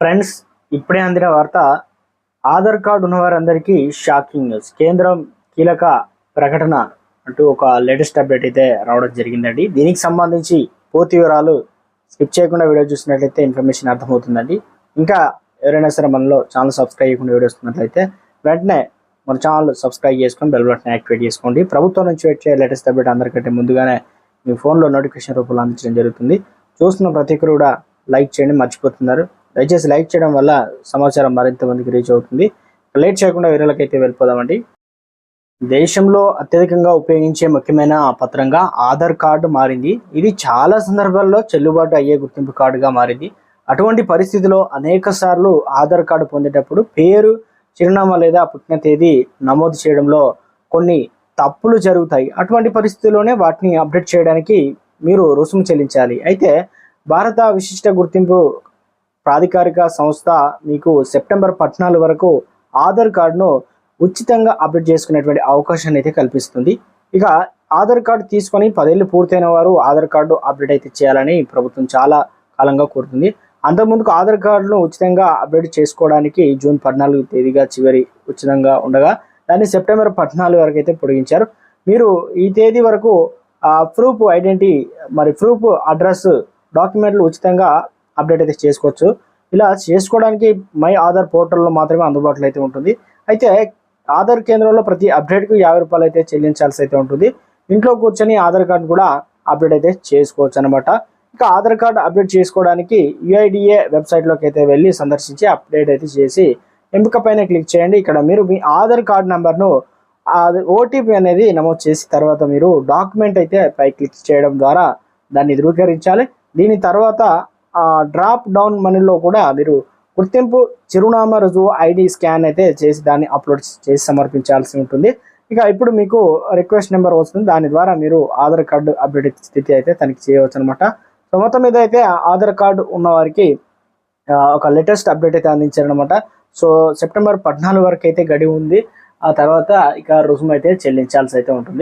Friends ఇప్పుడే అందిన వార్త ఆధార్ కార్డు ఉన్నవారందరికీ షాకింగ్ న్యూస్. కేంద్రం కీలక ప్రకటన అంటూ ఒక లేటెస్ట్ అప్డేట్ అయితే రావడం జరిగిందండి. దీనికి సంబంధించి పూర్తి వివరాలు స్కిప్ చేయకుండా వీడియో చూసినట్లయితే ఇన్ఫర్మేషన్ అర్థమవుతుందండి. ఇంకా ఎవరైనా సరే మనలో ఛానల్ సబ్స్క్రైబ్ చేయకుండా వీడియో వస్తున్నట్లయితే వెంటనే మన ఛానల్ సబ్స్క్రైబ్ చేసుకొని బెల్ బటన్ యాక్టివేట్ చేసుకోండి. ప్రభుత్వం నుంచి వచ్చే లేటెస్ట్ అప్డేట్ అందరికంటే ముందుగానే మీ ఫోన్లో నోటిఫికేషన్ రూపంలో అందించడం జరుగుతుంది. చూస్తున్న ప్రతి ఒక్కరు కూడా లైక్ చేయండి మర్చిపోతున్నారు. దయచేసి లైక్ చేయడం వల్ల సమాచారం మరింత మందికి రీచ్ అవుతుంది. లేట్ చేయకుండా వీరలకైతే వెళ్ళిపోదామండి. దేశంలో అత్యధికంగా ఉపయోగించే ముఖ్యమైన పత్రంగా ఆధార్ కార్డు మారింది. ఇది చాలా సందర్భాల్లో చెల్లుబాటు అయ్యే గుర్తింపు కార్డుగా మారింది. అటువంటి పరిస్థితిలో అనేక సార్లు ఆధార్ కార్డు పొందేటప్పుడు పేరు చిరునామా లేదా పుట్టిన తేదీ నమోదు చేయడంలో కొన్ని తప్పులు జరుగుతాయి. అటువంటి పరిస్థితుల్లోనే వాటిని అప్డేట్ చేయడానికి మీరు రుసుము చెల్లించాలి. అయితే భారత విశిష్ట గుర్తింపు ప్రాధికారిక సంస్థ మీకు సెప్టెంబర్ పద్నాలుగు వరకు ఆధార్ కార్డును ఉచితంగా అప్డేట్ చేసుకునేటువంటి అవకాశాన్ని అయితే కల్పిస్తుంది. ఇక ఆధార్ కార్డు తీసుకొని పదేళ్ళు పూర్తయిన వారు ఆధార్ కార్డు అప్డేట్ అయితే చేయాలని ప్రభుత్వం చాలా కాలంగా కోరుతుంది. అంతకుముందుకు ఆధార్ కార్డును ఉచితంగా అప్డేట్ చేసుకోవడానికి జూన్ పద్నాలుగు తేదీగా చివరి ఉచితంగా ఉండగా దాన్ని సెప్టెంబర్ పద్నాలుగు వరకు అయితే పొడిగించారు. మీరు ఈ తేదీ వరకు ప్రూఫ్ ఐడెంటిటీ మరి ప్రూఫ్ అడ్రస్ డాక్యుమెంట్లు ఉచితంగా అప్డేట్ అయితే చేసుకోవచ్చు. ఇలా చేసుకోవడానికి మై ఆధార్ పోర్టల్లో మాత్రమే అందుబాటులో అయితే ఉంటుంది. అయితే ఆధార్ కేంద్రంలో ప్రతి అప్డేట్కు యాభై రూపాయలు అయితే చెల్లించాల్సి అయితే ఉంటుంది. ఇంట్లో కూర్చొని ఆధార్ కార్డు కూడా అప్డేట్ అయితే చేసుకోవచ్చు అనమాట ఇక ఆధార్ కార్డు అప్డేట్ చేసుకోవడానికి యుఐడిఏ వెబ్సైట్లోకి అయితే వెళ్ళి సందర్శించి అప్డేట్ అయితే చేసి ఎంపిక పైన క్లిక్ చేయండి. ఇక్కడ మీరు మీ ఆధార్ కార్డు నెంబర్ను ఓటీపీ అనేది నమోదు చేసి తర్వాత మీరు డాక్యుమెంట్ అయితే పై క్లిక్ చేయడం ద్వారా దాన్ని ధృవీకరించాలి. దీని తర్వాత డ్రాప్ డౌన్ మనీలో కూడా మీరు గుర్తింపు చిరునామా రుజువు ఐడి స్కాన్ అయితే చేసి దాన్ని అప్లోడ్ చేసి సమర్పించాల్సి ఉంటుంది. ఇక ఇప్పుడు మీకు రిక్వెస్ట్ నెంబర్ వస్తుంది. దాని ద్వారా మీరు ఆధార్ కార్డు అప్డేట్ స్థితి అయితే తనిఖీ చేయవచ్చు అనమాట సో మొత్తం మీద అయితే ఆధార్ కార్డు ఉన్నవారికి ఒక లేటెస్ట్ అప్డేట్ అయితే అందించారనమాట సో సెప్టెంబర్ పద్నాలుగు వరకు అయితే గడి ఉంది. ఆ తర్వాత ఇక రుజువు అయితే చెల్లించాల్సి అయితే ఉంటుంది.